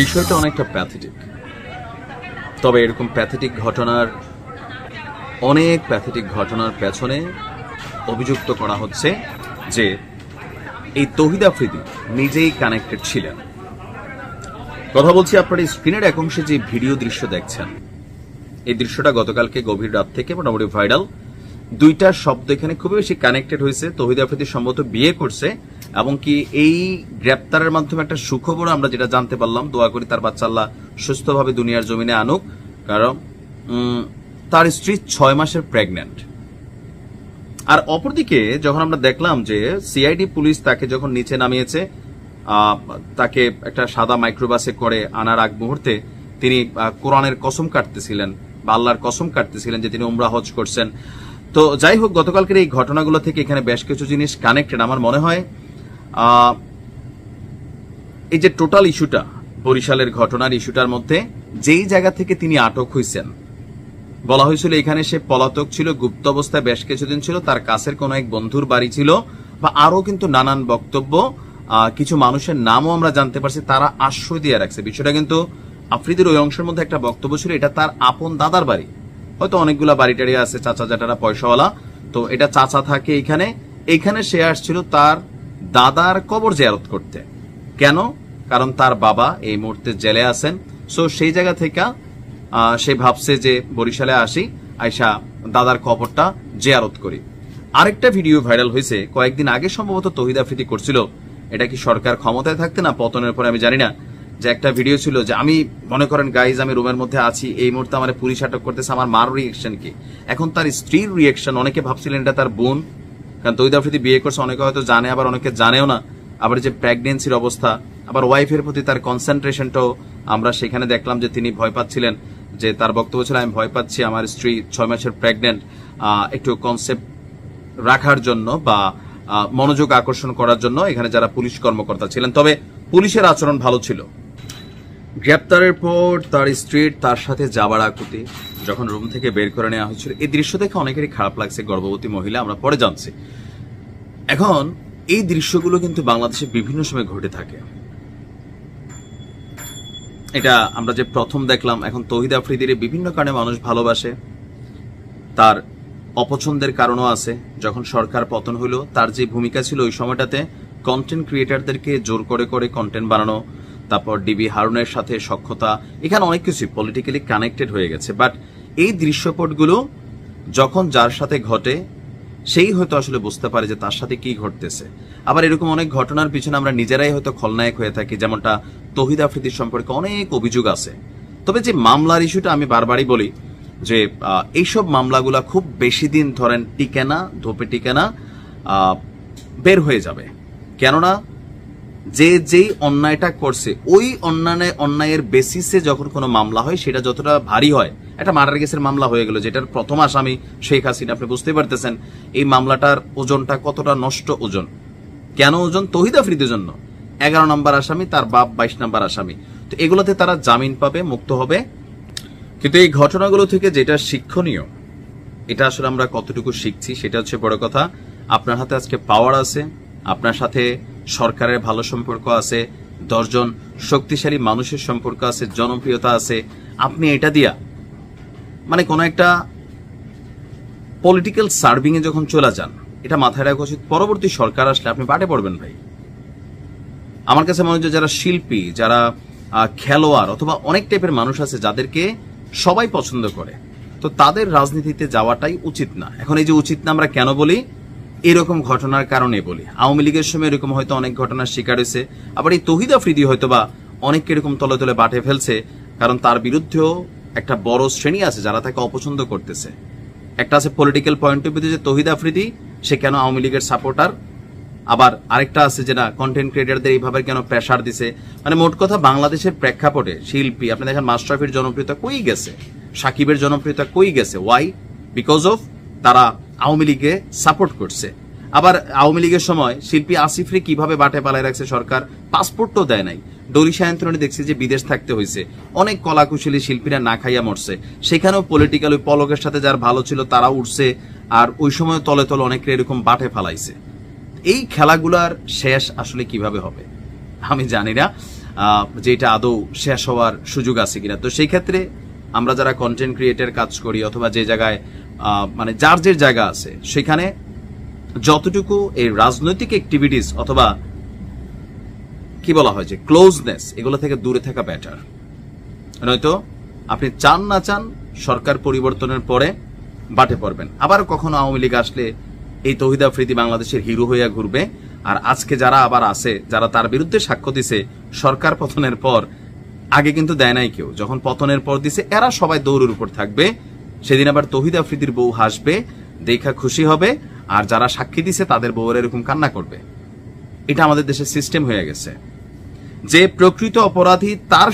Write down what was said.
বিষয়টা অনেকটা প্যাথেটিক। তবে এরকম প্যাথেটিক ঘটনার, অনেক প্যাথেটিক ঘটনার পেছনে অভিযুক্ত করা হচ্ছে যে এই তহিদ আফ্রিদি নিজেই কানেক্টেড ছিলেন। কথা বলছি আপনার স্ক্রিনের এক অংশে যে ভিডিও দৃশ্য দেখছেন। এই দৃশ্যটা গতকালকে গভীর রাত থেকে মোটামুটি ভাইরাল। দুইটা শব্দ এখানে খুবই বেশি কানেক্টেড হয়েছে। তহিদ আফ্রিদি সম্ভবত বিয়ে করছে। এবং কি এই গ্রেপ্তারের মাধ্যমে একটা সুখবর আমরা যেটা জানতে পারলাম, দোয়া করি তার বাচ্চা আল্লাহ সুস্থভাবে দুনিয়ার জমিনে আনুক। কারণ তার স্ত্রী ছয় মাসের প্রেগন্যান্ট আর অপরদিকে যখন আমরা দেখলাম যে সিআইডি পুলিশ তাকে যখন নিচে নামিয়েছে তাকে একটা সাদা মাইক্রোবাসে করে আনার আগ মুহূর্তে তিনি কোরআনের কসম কাটতেছিলেন বা আল্লাহর কসম কাটতেছিলেন যে তিনি উমরা হজ করছেন। তো যাই হোক, গতকালকের এই ঘটনাগুলো থেকে এখানে বেশ কিছু জিনিস কানেক্টেড আমার মনে হয় এই যে টোটাল ইস্যুটা, বরিশালের ঘটনার ইস্যুটার মধ্যে, যেই জায়গা থেকে তিনি আটক হয়েছেন বলা হয়েছিল এখানে সে পলাতক ছিল, গুপ্ত অবস্থায় বেশ কিছুদিন ছিল, তার কাছের কোনো এক বন্ধুর বাড়ি ছিল, বা আরও কিন্তু নানান বক্তব্য কিছু মানুষের নামও আমরা জানতে পারছি, তারা আশ্রয় দিয়ে রাখছে। বিষয়টা কিন্তু আফ্রিদির ওই অংশের মধ্যে একটা বক্তব্য ছিল, এটা তার আপন দাদার বাড়ি। হয়তো অনেকগুলা বাড়ি টাড়ি আছে চাচা জাটারা পয়সাওয়ালা, তো এটা চাচা থাকে এখানে। এইখানে সে আসছিল তার দাদার কবর জিয়ারত করতে। কেন? কারণ তার বাবা এই মুহূর্তে জেলে আছেন। সো সেই জায়গা থেকে সে ভাবছে যে বরিশালে আসি, আইসা দাদার কবরটা জিয়ারত করি। আরেকটা ভিডিও ভাইরাল হয়েছে, কয়েকদিন আগে সম্ভবত তহিদ আফ্রিদি করছিল। এটা কি সরকার ক্ষমতায় থাকতে না পতনের পরে আমি জানি না। যে একটা ভিডিও ছিল যে আমি, মনে করেন গাইজ আমি রুমের মধ্যে আছি, এই মুহূর্তে আমার পুলিশ আটক করতেছে, আমার মার রিয়েকশন কি? এখন তার স্ত্রীর রিয়েকশন অনেকে ভাবছিলেন এটা তার বোন। কারণ তৈদ আফ্রিদি বিয়ে করছে, অনেকে হয়তো জানে, আবার অনেকে জানেও না। আবার যে প্রেগনেন্সির অবস্থা, আবার ওয়াইফের প্রতি তার কনসেন্ট্রেশনটাও আমরা সেখানে দেখলাম যে তিনি ভয় পাচ্ছিলেন, যে তার বক্তব্য ছিল, আমি ভয় পাচ্ছি আমার স্ত্রী ছয় মাসের প্রেগনেন্ট একটু কনসেপ্ট রাখার জন্য বা মনোযোগ আকর্ষণ করার জন্য এখানে যারা পুলিশ কর্মকর্তা ছিলেন। তবে পুলিশের আচরণ ভালো ছিল। গ্রেপ্তারের পর তার স্ত্রীর তার সাথে যাবার আকুতি, যখন রুম থেকে বের করে নেওয়া হয়েছিল, এই দৃশ্য দেখে অনেকেরই খারাপ লাগছে, গর্ভবতী মহিলা, আমরা পরে জানছি। এখন, এই দৃশ্যগুলো কিন্তু বাংলাদেশে বিভিন্ন সময় ঘটে থাকে। এটা আমরা যে প্রথম দেখলাম, এখন তহিদ আফ্রিদির বিভিন্ন কারণে মানুষ ভালোবাসে। তার অপছন্দের কারণও আছে। যখন সরকার পতন হলো তার যে ভূমিকা ছিল ওই সময়টাতে কন্টেন্ট ক্রিয়েটারদেরকে জোর করে করে কন্টেন্ট বানানো তারপর ডিবি হারুনের সাথে সক্ষতা এখানে অনেক কিছুই পলিটিক্যালি কানেক্টেড হয়ে গেছে বাট এই দৃশ্যপটগুলো যখন যার সাথে ঘটে, সেই হয়তো আসলে বুঝতে পারে যে তার সাথে কি ঘটতেছে। আবার এরকম অনেক ঘটনার পিছনে আমরা নিজেরাই হয়তো খলনায়ক হয়ে থাকি, যেমনটা তহিদ আফ্রিদির সম্পর্কে অনেক অভিযোগ আছে। তবে যে মামলার ইস্যুটা আমি বারবারই বলি, যে এইসব মামলাগুলা খুব বেশি দিন ধরেন টিকে না, ধোপে টিকে না বের হয়ে যাবে। কেননা যে যেই অন্যায়টা করছে, ওই অন্যায়, অন্যায়ের বেসিসে যখন কোনো মামলা হয়, সেটা যতটা ভারী হয়, একটা মার্ডার কেসের মামলা হয়ে গেল, যেটার প্রথম আসামি শেখ হাসিনা, আপনি বুঝতে পারতেছেন, এই মামলাটার ওজনটা কতটা নষ্ট ওজন? কেন ওজন? তহিদ আফ্রিদের জন্য। এগারো নম্বর আসামি, তার বাপ বাইশ নম্বর আসামি। তো এগুলোতে তারা জামিন পাবে, মুক্ত হবে। কিন্তু এই ঘটনাগুলো থেকে যেটা শিক্ষণীয়, এটা আসলে আমরা কতটুকু শিখছি, সেটা হচ্ছে বড় কথা, আপনার হাতে আজকে পাওয়ার আছে, আপনার সাথে সরকারের ভালো সম্পর্ক আছে, দশজন শক্তিশালী মানুষের সম্পর্ক আছে, জনপ্রিয়তা আছে, আপনি এটা দিয়া মানে কোনো একটা পলিটিক্যাল সার্ভিং এ যখন চলে যান, এটা মাথায় রাখা উচিত, পরবর্তী সরকার আসলে আপনি বাটে পড়বেন ভাই। আমার কাছে মনে হচ্ছে যারা শিল্পী, যারা খেলোয়াড় অথবা অনেক টাইপের মানুষ আছে যাদেরকে সবাই পছন্দ করে, তো তাদের রাজনীতিতে যাওয়াটাই উচিত না। এখন এই যে উচিত না আমরা কেন বলি? এরকম ঘটনার কারণে বলি। আওয়ামী লীগের সময় এরকম হয়তো অনেক ঘটনার শিকার হয়েছে। আবার এই তহিদ আফ্রিদি হয়তো বা অনেককে এরকম তলে তলে বাটে ফেলছে, কারণ তার বিরুদ্ধেও একটা বড় শ্রেণি আছে যারা তাকে অপছন্দ করতেছে। একটা আছে পলিটিক্যাল পয়েন্ট অফ ভিউ যে তহিদ আফ্রিদি, সে কেন আওয়ামী লীগের সাপোর্টার আবার আরেকটা আছে যে না কন্টেন্ট ক্রিয়েটারদের এইভাবে কেন প্রেশার দিছে? মানে মোট কথা বাংলাদেশের প্রেক্ষাপটে শিল্পী, আপনি দেখেন মাস্টারফির জনপ্রিয়তা কই গেছে? সাকিবের জনপ্রিয়তা কই গেছে? ওয়াই বিকজ অফ তারা আওয়ামী লীগে সাপোর্ট করছে। আবার আওয়ামী লীগের সময় শিল্পী আসিফরে কীভাবে বাটে পালায় রাখছে সরকার পাসপোর্টও দেয় নাই। ডরি সায়ন্ত্রণে দেখছি যে বিদেশ থাকতে হয়েছে। অনেক কলাকুশলী শিল্পীরা না খাইয়া মরছে। সেখানেও পলিটিক্যাল ওই পলকের সাথে যার ভালো ছিল তারা উঠছে আর ওই সময় তলে তলে অনেকে এরকম বাটে ফালাইছে। এই খেলাগুলার শেষ আসলে কীভাবে হবে? আমি জানি না। যে এটা আদৌ শেষ হওয়ার সুযোগ আছে কিনা। তো সেই ক্ষেত্রে আমরা যারা কন্টেন্ট ক্রিয়েটার কাজ করি, অথবা যে জায়গায় মানে যার যে জায়গা আছে, সেখানে যতটুকু এই রাজনৈতিক অ্যাক্টিভিটিস অথবা কি বলা হয় যে ক্লোজনেস এগুলো থেকে দূরে থাকা বেটার নয়তো আপনি চান না চান সরকার পরিবর্তনের পরে বাটে পড়বেন। আবার কখনো আওয়ামী লীগ আসলে এই তহিদ আফ্রিদি বাংলাদেশের হিরো হইয়া ঘুরবে। আর আজকে যারা আবার আছে, যারা তার বিরুদ্ধে সাক্ষ্য দিছে, সরকার পতনের পর, আগে কিন্তু দেয় নাই কেউ। যখন পতনের পর দিছে, এরা সবাই দৌড়ের উপর থাকবে। সেদিন আবার তহিদ আফ্রিদির বউ হাসবে, দেখা খুশি হবে, আর যারা সাক্ষী দিছে তাদের বউয়ের এরকম কান্না করবে। এটা আমাদের দেশের সিস্টেম হয়ে গেছে। যে প্রকৃত অপরাধী তার